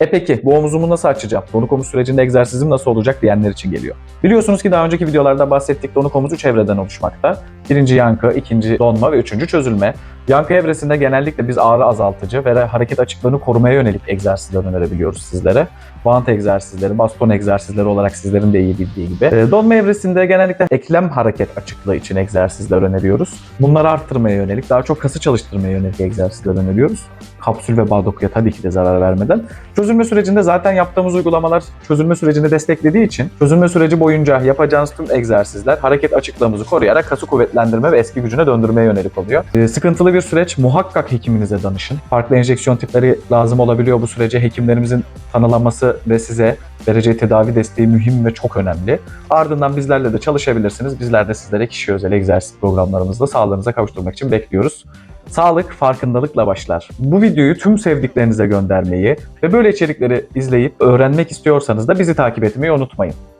E peki bu omuzumu nasıl açacağım? Donuk omuz sürecinde egzersizim nasıl olacak diyenler için geliyor. Biliyorsunuz ki daha önceki videolarda bahsettik donuk omuz üç evreden oluşmakta. Birinci yankı, ikinci donma ve üçüncü çözülme. Yankı evresinde genellikle biz ağrı azaltıcı ve hareket açıklığını korumaya yönelik egzersizler önerebiliyoruz sizlere. Bant egzersizleri, baston egzersizleri olarak sizlerin de iyi bildiği gibi. Ee, Donma evresinde genellikle eklem hareket açıklığı için egzersizler öneriyoruz. Bunları arttırmaya yönelik, daha çok kası çalıştırmaya yönelik egzersizler öneriyoruz. Kapsül ve bağ dokuya tabii ki de zarar vermeden. Çözülme sürecinde zaten yaptığımız uygulamalar çözülme sürecini desteklediği için çözülme süreci boyunca yapacağınız tüm egzersizler hareket açıklığımızı koruyarak kası kuvvetlendirme ve eski gücüne döndürmeye yönelik oluyor. Ee, sıkıntılı bir süreç muhakkak hekiminize danışın. Farklı enjeksiyon tipleri lazım olabiliyor bu sürece. Hekimlerimizin tanılaması ve size vereceği tedavi desteği mühim ve çok önemli. Ardından bizlerle de çalışabilirsiniz. Bizler de sizlere kişi özel egzersiz programlarımızla sağlığınıza kavuşturmak için bekliyoruz. Sağlık farkındalıkla başlar. Bu videoyu tüm sevdiklerinize göndermeyi ve böyle içerikleri izleyip öğrenmek istiyorsanız da bizi takip etmeyi unutmayın.